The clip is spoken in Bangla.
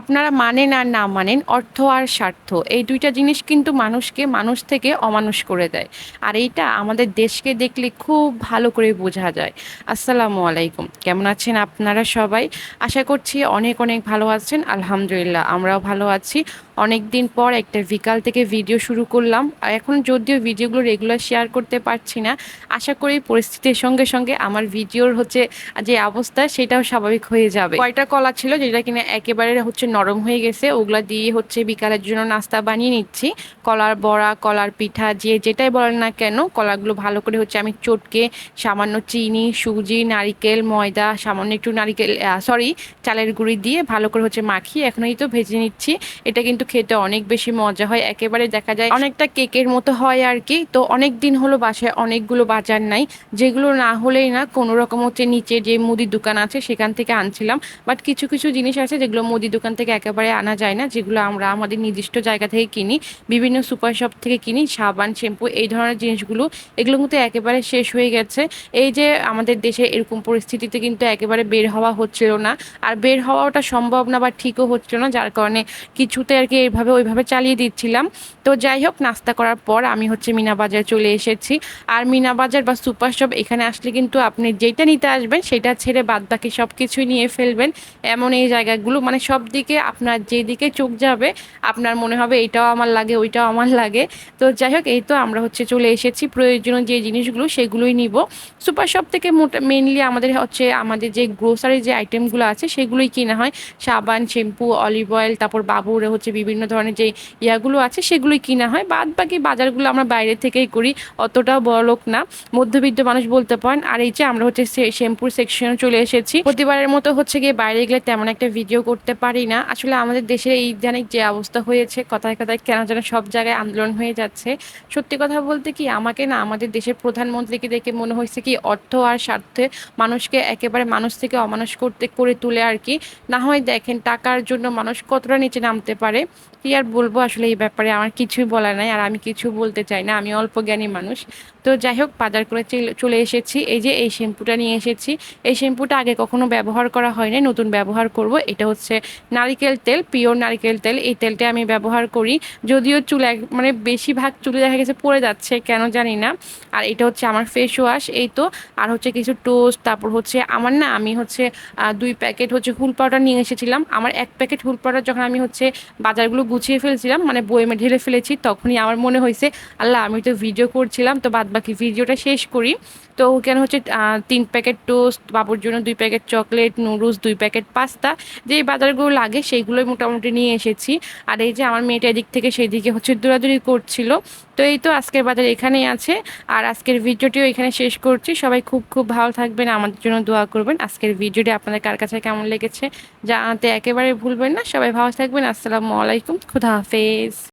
আপনারা মানেন আর না মানেন অর্থ আর স্বার্থ, এই দুইটা জিনিস কিন্তু মানুষকে, মানুষ থেকে অমানুষ করে দেয়। আর এইটা আমাদের দেশকে দেখলে খুব ভালো করে বোঝা যায়। আসসালামু আলাইকুম। কেমন আছেন আপনারা সবাই? আশা করছি অনেক অনেক ভালো আছেন। আলহামদুলিল্লাহ, আমরাও ভালো আছি। অনেক দিন পর একটা বিকাল থেকে ভিডিও শুরু করলাম। এখন যদিও ভিডিওগুলো রেগুলার শেয়ার করতে পারছি না, আশা করি পরিস্থিতির সঙ্গে সঙ্গে আমার ভিডিওর হচ্ছে যে অবস্থা, সেটাও স্বাভাবিক হয়ে যাবে। কয়টা কলা ছিল যেটা কিনা একেবারে হচ্ছে নরম হয়ে গেছে, ওগুলা দিয়ে হচ্ছে বিকালের জন্য নাস্তা বানিয়ে নিচ্ছি। কলার বড়া, কলার পিঠা, যে যেটাই বলেন না কেন, কলাগুলো ভালো করে হচ্ছে আমি চটকে সামান্য চিনি, সুজি, নারিকেল, ময়দা, সামান্য একটু নারিকেল সরি চালের গুঁড়ি দিয়ে ভালো করে হচ্ছে মাখিয়ে এখনই তো ভেজে নিচ্ছি। এটা কিন্তু খেতে অনেক বেশি মজা হয়, একেবারে দেখা যায় অনেকটা কেকের মতো হয় আর কি। তো অনেক দিন হলো বাসায় অনেকগুলো বাজার নাই, যেগুলো না হলেই না কোনো রকম হচ্ছে নিচে যে মুদির দোকান আছে সেখান থেকে আনছিলাম। বাট কিছু কিছু জিনিস আছে যেগুলো মুদি দোকান থেকে একেবারে আনা যায় না, যেগুলো আমরা আমাদের নির্দিষ্ট জায়গা থেকে কিনি, বিভিন্ন সুপার শপ থেকে কিনি, সাবান, শ্যাম্পু, এই ধরনের জিনিসগুলো, এগুলো কিন্তু একেবারে শেষ হয়ে গেছে। এই যে আমাদের দেশে এরকম পরিস্থিতিতে কিন্তু একেবারে বের হওয়া হচ্ছিল না, আর বের হওয়াটা সম্ভব না বা ঠিকও হচ্ছিল না, যার কারণে কিছুতে আর কি এইভাবে ওইভাবে চালিয়ে দিচ্ছিলাম। তো যাই হোক, নাস্তা করার পর আমি হচ্ছে মিনা বাজার চলে এসেছি। আর মিনা বাজার বা সুপার শপ এখানে আসলে কিন্তু আপনি যেটা নিতে আসবেন, সেটা ছেড়ে বাদ বাকি সব কিছুই নিয়ে ফেলবেন। এমন এই জায়গাগুলো মানে সব দিকে আপনার যেদিকে চোখ যাবে, আপনার মনে হবে এইটাও আমার লাগে, ওইটাও আমার লাগে। তো যাই হোক, এই তো আমরা হচ্ছে চলে এসেছি। প্রয়োজনীয় যে জিনিসগুলো সেগুলোই নিব। সুপার শপ থেকে মোটা মেনলি আমাদের হচ্ছে আমাদের যে গ্রোসারি যে আইটেমগুলো আছে, সেগুলোই কেনা হয়। সাবান শ্যাম্পু অলিভ অয়েল তারপর বাবুর হচ্ছে বিভিন্ন ধরনের যে ইয়াগুলো আছে, সেগুলোই কিনা হয়। বাদ বাকি বাজারগুলো আমরা বাইরে থেকেই করি, অতটাও বড় লোক না। মধ্যবিত্ত মানুষ বলতে পারেন। আর এই যে আমরা হচ্ছে শ্যাম্পুর সেকশনে চলে এসেছি। প্রতিবারের মতো হচ্ছে গিয়ে বাইরে গেলে তেমন একটা ভিডিও করতে পারি না। আসলে আমাদের দেশের এই জানিক যে অবস্থা হয়েছে, কথায় কথায় কেন যেন সব জায়গায় আন্দোলন হয়ে যাচ্ছে। সত্যি কথা বলতে কি, আমাকে না আমাদের দেশের প্রধানমন্ত্রীকে দেখে মনে হয়েছে কি, অর্থ আর স্বার্থে মানুষকে একেবারে মানুষ থেকে অমানুষ করতে, করে তুলে আর কি। না হয় দেখেন টাকার জন্য মানুষ কতটা নিচে নামতে পারে। কি আর বলব আসলে এই ব্যাপারে আমার কিছুই বলার নাই, আর আমি কিছু বলতে চাই না। আমি অল্প জ্ঞানী মানুষ। তো যাই হোক, বাজার করে চলে এসেছি। এই যে এই শ্যাম্পুটা নিয়ে এসেছি। এই শ্যাম্পুটা আগে কখনো ব্যবহার করা হয়নি, নতুন ব্যবহার করব। এটা হচ্ছে নারিকেল তেল, পিওর নারিকেল তেল। এই তেলটা আমি ব্যবহার করি। যদিও চুল এক মানে বেশিরভাগ চুলে দেখা গেছে পড়ে যাচ্ছে, কেন জানি না। আর এটা হচ্ছে আমার ফেস ওয়াশ এই তো। আর হচ্ছে কিছু টোস্ট তারপর হচ্ছে আমার না, আমি হচ্ছে দুই প্যাকেট হচ্ছে হুল পাউডার নিয়ে এসেছিলাম। আমার এক প্যাকেট হুল পাউডার যখন আমি হচ্ছে বাজারগুলো গুছিয়ে ফেলছিলাম মানে বইমে ঢেলে ফেলেছি, তখনই আমার মনে হয়েছে, আল্লাহ, আমি তো ভিডিও করছিলাম, তো বাদ বাকি ভিডিওটা শেষ করি। তো ওখানে হচ্ছে তিন প্যাকেট টোস্ট, বাবুর জন্য দুই প্যাকেট চকলেট, নুডলস, দুই প্যাকেট পাস্তা যেই বাজারগুলো লাগে সেইগুলোই মোটামুটি নিয়ে এসেছি। আর এই যে আমার মেয়েটা এদিক থেকে সেই দিকে হচ্ছে দৌড়াদৌড়ি করছিল। তো এই তো আজকের বাজার এখানেই আছে। আর আজকের ভিডিওটিও এখানে শেষ করছি। সবাই খুব খুব ভালো থাকবেন, আমাদের জন্য দোয়া করবেন। আজকের ভিডিওটি আপনাদের কার কাছে কেমন লেগেছে জানাতে একেবারে ভুলবেন না। সবাই ভালো থাকবেন। আসসালামু আলাইকুম। খুদা হাফেজ।